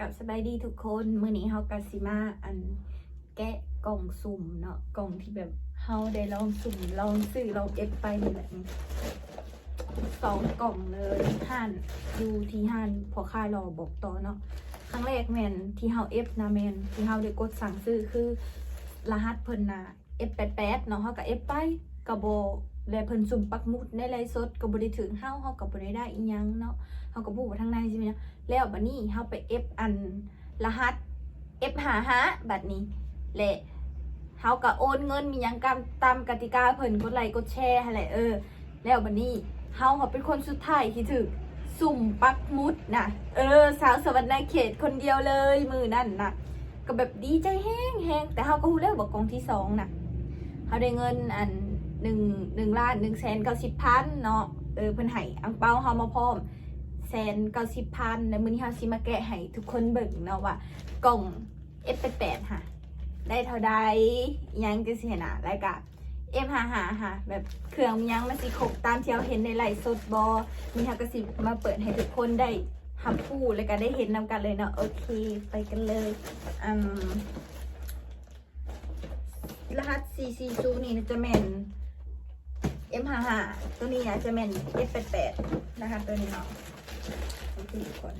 กับสบายดีทุกคนมื้อนี้เฮากาสิมาอันแกะกล่องสุ่มเนาะกล่องที่แบบเฮาได้ลองสุ่มลองซื้อลองเอฟไปนี่แหละสองกล่องเลยห้านอยู่ที่ห้านพอค่ายรอบอกต่อเนาะครั้งแรกแมนที่เฮาเอฟนะแมนที่เฮาได้กดสั่งซื้อคือรหัสเพิ่นน่ะ F88 เนาะเฮาก็ F ไปก็บ่ แล้วเพิ่นสุ่มปักมุดในไลฟ์สดก็บ่ได้ถึงเฮาเฮาก็บ่ได้ได้อีหยังเนาะเฮาก็บ่ว่าทางในใช่ไหมเนาะแล้วบัดนี้เฮาไป F อันรหัส F55 บัดนี้และเฮาก็โอนเงินมีหยังกามตามกติกาเพิ่นกดไลค์กดแชร์หั่นแหละเออ แล้วบัดนี้เฮาก็เป็นคนสุดท้ายที่ถึกสุ่มปักมุดนะเออ สาวสวรรณเขตคนเดียวเลยมือนั่นนะก็แบบดีใจแห้งแห้งแต่เขาก็รู้แล้วบอกกองที่สองนะเขาได้เงินอัน หนึ่งหนึ่งล้านหนึ่งแสนเก้าสิบพันเนาะเออเพิ่นให้อังเปาเฮามาพร้อมแสนเก้าสิบพันแล้วมื้อนี้เฮาสิมาแกะให้ทุกคนเบิ่งเนาะว่ากล่อง F88 ค่ะได้เท่าใดยังจังซี่น่ะแล้วก็ F55 ค่ะแบบเครื่องยังมันสิครบตามที่เราเห็นในไลฟ์สดบ่มีเฮาก็สิมาเปิดให้ทุกคนได้ทำพูดแล้วก็ได้เห็นนำกันเลยเนาะโอเคไปกันเลยอืมรหัส 440 นี่นะจะแม่น M55 ตัวนี้นะจะแม่น F88 นะคะตัวนี้เนาะเอาสี่คน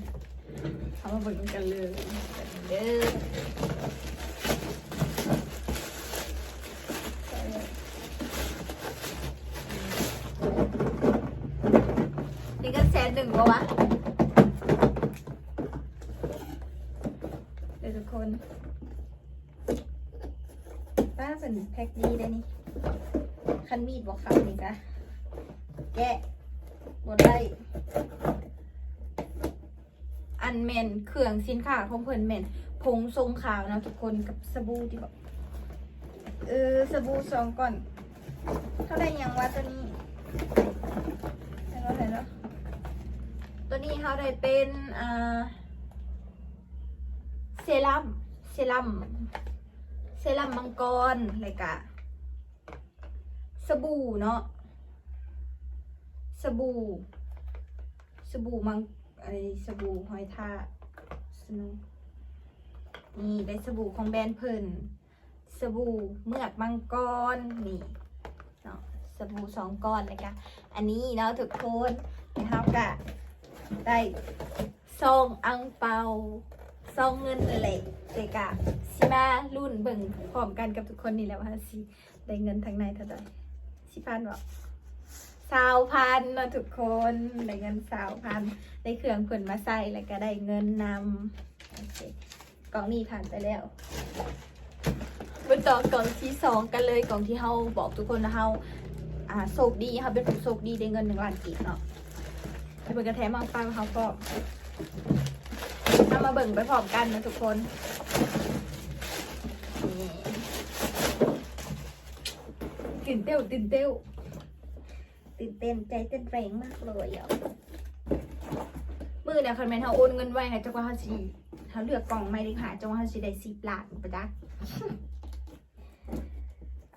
เอามาเบิ่งกันเลยเด้อนี่ก็แสนหนึ่งปะวะเดี๋ยวทุกคนป้าเป็นแพ็คดีได้นี่ คันมีดบอกเขานี่จ้ะแกะบดได้ อันเมนเครื่องสินค้าของเพิ่นเมนผงทรงขาวนะทุกคนกับสบู่ที่แบบเออสบู่สองก่อน เท่าไรยังวะตัวนี้เห็นแล้วเห็นแล้วตัวนี้เขาได้เป็นอ่าเซรั่มเซรั่มเซรั่มมังกรอะไรกะ บู่เนาะสบู่ สบู่มังอะไรสบู่หอยทากสนุกนี่ได้สบู่ของแบรนด์เพิ่นสบู่เมือกมังกรนี่เนาะสบู่สองก้อนเลยกะอันนี้เนาะทุกคนนะครับกะได้ซองอังเปาซองเงินอะไรเดกะสิมารุ่นเบิ่งพร้อมกันกับทุกคนนี่แหล้วว่าสิได้เงินทางในเท่าไหร่ สิพันบอกสาวพันนะทุกคนได้เงินสาวพันได้เครื่องเพิ่นมาใส่แล้วก็ได้เงินนำโอเคกล่องนี้ผ่านไปแล้วมาต่อกล่องที่สองกันเลยกล่องที่เฮาบอกทุกคนนะเฮาอ่าโชคดีค่ะเป็นผู้โชคดีได้เงินหนึ่งล้านกีบเนาะไปเบิ่งกระแทมาฟังเขาก็เอามาเบิ่งไปพร้อมกันนะทุกคนนี่ ตื่นเต้นตื่นเต้นตื่นเต้นใจเต้นแรงมากเลยอะมือเนี่ยคันแมนเขาโอนเงินไว้ให้จังหวะเขาสีเขาเลือกกล่องไม่ได้ค่ะจังหวะเขาสีได้สิบล้านไปจ้ะ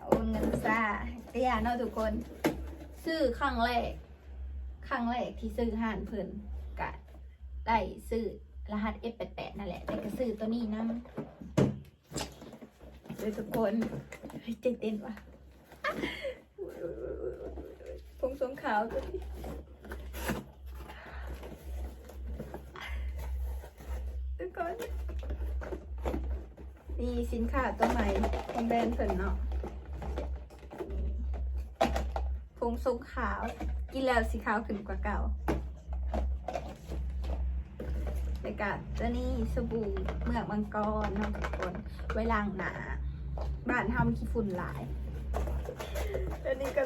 โอนเงินซะเตี้ยเนาะทุกคน ซื้อครั้งแรกครั้งแรกที่ซื้อห่านเพิ่นกะได้ซื้อรหัส F88 นั่นแหละแต่ก็ซื้อตัวนี้นะเลยทุกคนเฮ้ยใจเต้นว่ะพงสง ขาวตัวนี้ทุกคนนี่สินค้าตัวใหม่ของแบรนด์เพิ่นเนาะพงสงขาว กินแล้วสีขาวขึ้นกว่าเก่าไปกับตัวนี้สบู่เมือกมังกรเนาะทุกคน ไว้ล้างหนา บ้านทำขี้ฝุ่นหลายตัวนี้ก็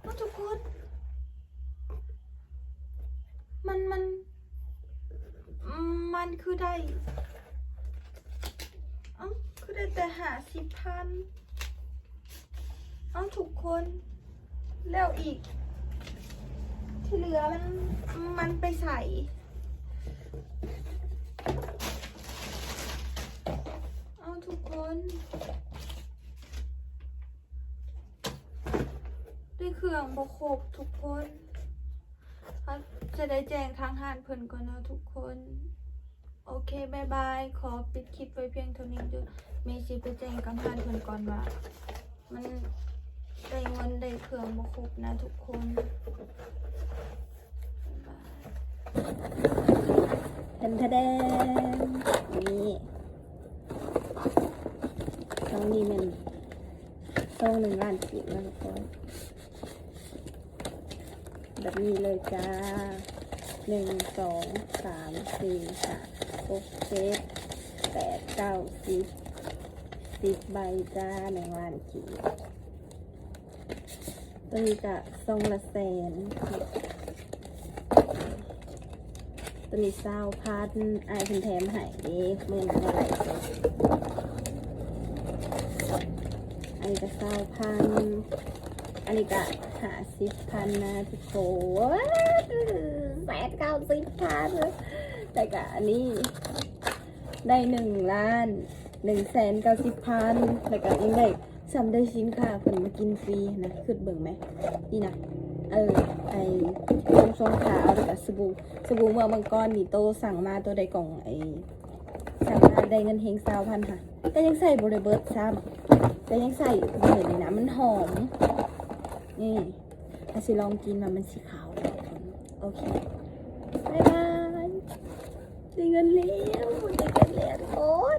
โอ้ทุกคน มันมันอืมมัน คือได้เอ้าคือได้แต่หาสิบพันเอาทุกคน แล้วอีก ที่เหลือมันมันไปใส่เอาทุกคนได้เครื่องบ่ครบทุกคนจะได้แจ้งทางหานเพิ่นก่อนนะทุกคน โอเคบายบาย ขอปิดคลิปไว้เพียงเท่านี้เด้อเมสิไปแจ้งกับห้านเพิ่นก่อนว่า มันได้เงินได้เครื่องบ่ครบนะทุกคนบ๊ายบายทันทะแดงนี่ช่องนี้มันช่องหนึ่งล้านสิบแล้วทุกคนแบบนี้เลยจ้าหนึ่งสองสามสี่ห้า หกเจ็ดแปดเก้าสิบสิบใบจ้าหนึ่งล้านขีดตัวนี้จะทรงละแสนตัวนี้เศร้าพัดอายเพิ่นแถมให้เด้เมื่อนั้นอะไรอันนี้ก็เศร้าพัน อันนี้ก็หาสิบพันนะทุกคนแปดเก้าสิบพันแต่ก็อันนี้ ได้หนึ่งล้านหนึ่งแสนเก้าสิบพันแล้วก็ยังได้สำได้สินค้าเพิ่นมากินฟรีนะขึ้นเบิ่งไหมนี่นะเออไอทรงทรงขาวแล้วก็สบู่สบู่เมืองมังกรนี่โตสั่งมาตัวใดกล่องไอสั่งมาได้เงินเฮงสาวพันค่ะก็ยังใส่บริเบิร์ตซ้ำก็ยังใส่เบิร์ตเลยนะมันหอม นี่ถ้าสิลองกินมามันสีขาวเลยโอเคบ๊ายบายได้เงินแล้วได้เงินแล้วโอ๊ย